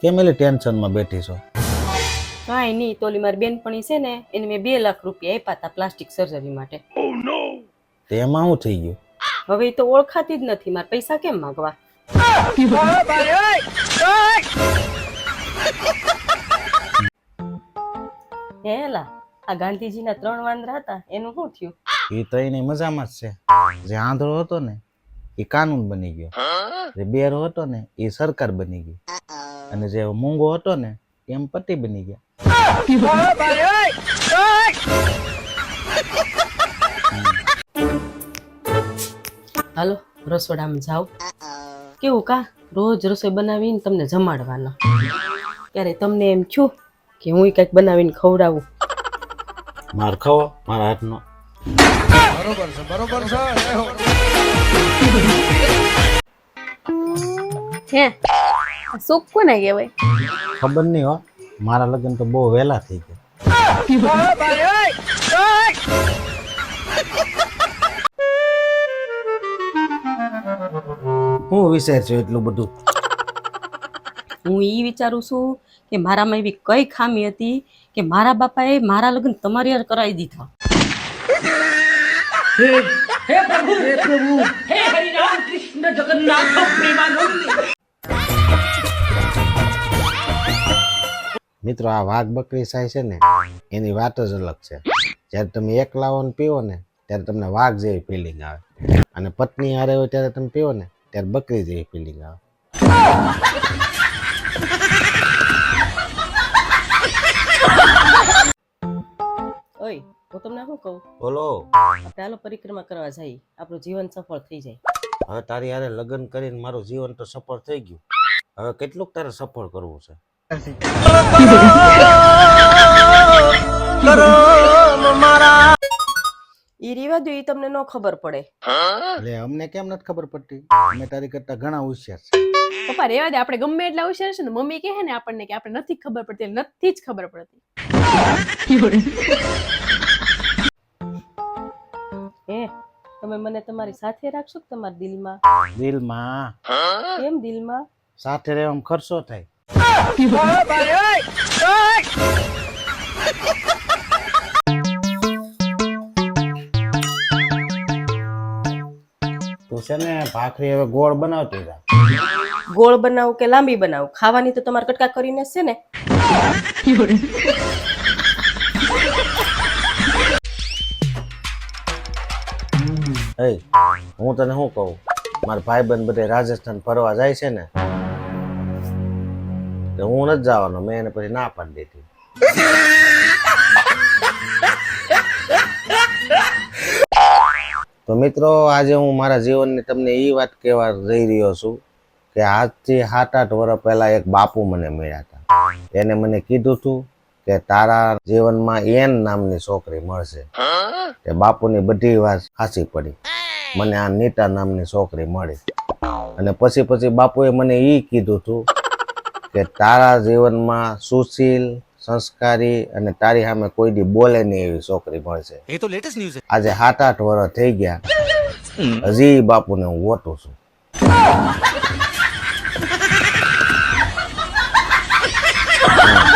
કેમ એટલે ટેન્શનમાં બેઠી છો? કાંઈ નહીં તોલી મારી બેનપણી છે ને એને મેં બે લાખ રૂપિયા આપ્યા હતા પ્લાસ્ટિક સર્જરી માટે. તે એમાં શું થઈ ગયું? હવે તો ઓળખાતી જ નથી મારા પૈસા કેમ માગવા? હેલા આ ગાંધીજીના ત્રણ વાંદરા હતા એનું શું થયું? એ તો એની મજામાં જ છે. જે આંધળો હતો ને એ કાનૂન બની ગયો. જે બેરો હતો ને એ સરકાર બની ગઈ અને જે મૂંગો હતો ને એમ પતિ બની ગયા. હાલો રસોડામાં જાઓ. કેવું કા? રોજ રસોઈ બનાવીને તમને જમાડવાનો. ત્યારે તમને એમ છું કે હું કંઈક બનાવીને ખવડાવું? માર ખાવો મારા હાથનો. હે સુખ કોને કહેવાય. ખબર નહીં હો મારા લગ્ન તો બહુ વહેલા થઈ ગયા. હું વિચાર છું એટલું બધું. હું એ વિચારું છું કે મારામાં એવી કઈ ખામી હતી કે મારા બાપાએ મારા લગ્ન તમારી હારે કરાવી દીધા. મિત્રો આ વાઘ બકરી સાય છે ને એની વાત જ અલગ છે. જ્યારે તમે એકલા હો પીવો ને ત્યારે તમને વાઘ જેવી ફિલિંગ આવે. અને પત્ની હારે હોય ત્યારે તમે પીવો ને ત્યારે બકરી જેવી ફિલિંગ આવે. ઓય હું તમને શું કહું? બોલો. ચાલો પરિક્રમા કરવા જાય આપણું જીવન સફળ થઈ જાય. હવે તારી હારે લગ્ન કરીને મારું જીવન તો સફળ થઈ ગયું. હવે કેટલુંક તારે સફળ કરવું છે? તમને ન ખબર પડે. એટલે અમને કેમ નથી ખબર પડતી? અમે તારી કરતા ઘણા હોશિયાર છે. પપ્પા રેવા દે આપણે ગમે એટલા હોશિયાર છે ને મમ્મી કહે ને આપણને કે આપણે નથી ખબર પડતી એટલે નથી જ ખબર પડતી. એ તમે મને તમારી સાથે રાખશો કે તમારા દિલમાં? દિલમાં. કેમ દિલમાં? સાથે રહેવામાં ખર્ચો થાય. તું છે ને ભાખરી હવે ગોળ બનાવતી જા. ગોળ બનાવું કે લાંબી બનાવું? ખાવાની તો તમારે કટકા કરીને છે ને. હું તને શું કહું? મારા ભાઈ બંધ બધે રાજસ્થાન ફરવા જાય છે ને હું નથી જવાનો, મેં એને પછી ના પાડી દીધી. તો મિત્રો, આજે હું મારા જીવનની તમને એ વાત કહેવા જઈ રહ્યો છું કે આજથી સાત આઠ વર્ષ પહેલા એક બાપુ મને મળ્યા હતા. એને મને કીધું હતું કે તારા જીવનમાં એન નામની છોકરી મળશે. તે બાપુની બધી વાત ખાસી પડી. મને આ નીતા નામની છોકરી મળી. અને પછી પછી બાપુએ મને એ કીધું હતું કે તારા જીવનમાં સુશીલ સંસ્કારી અને તારી સામે કોઈ દી બોલે નહીં એવી છોકરી મળશે. એ તો લેટેસ્ટ ન્યૂઝ છે. આજે સાત આઠ વર્ષ થઈ ગયા. હજી બાપુને હું વોટું છું.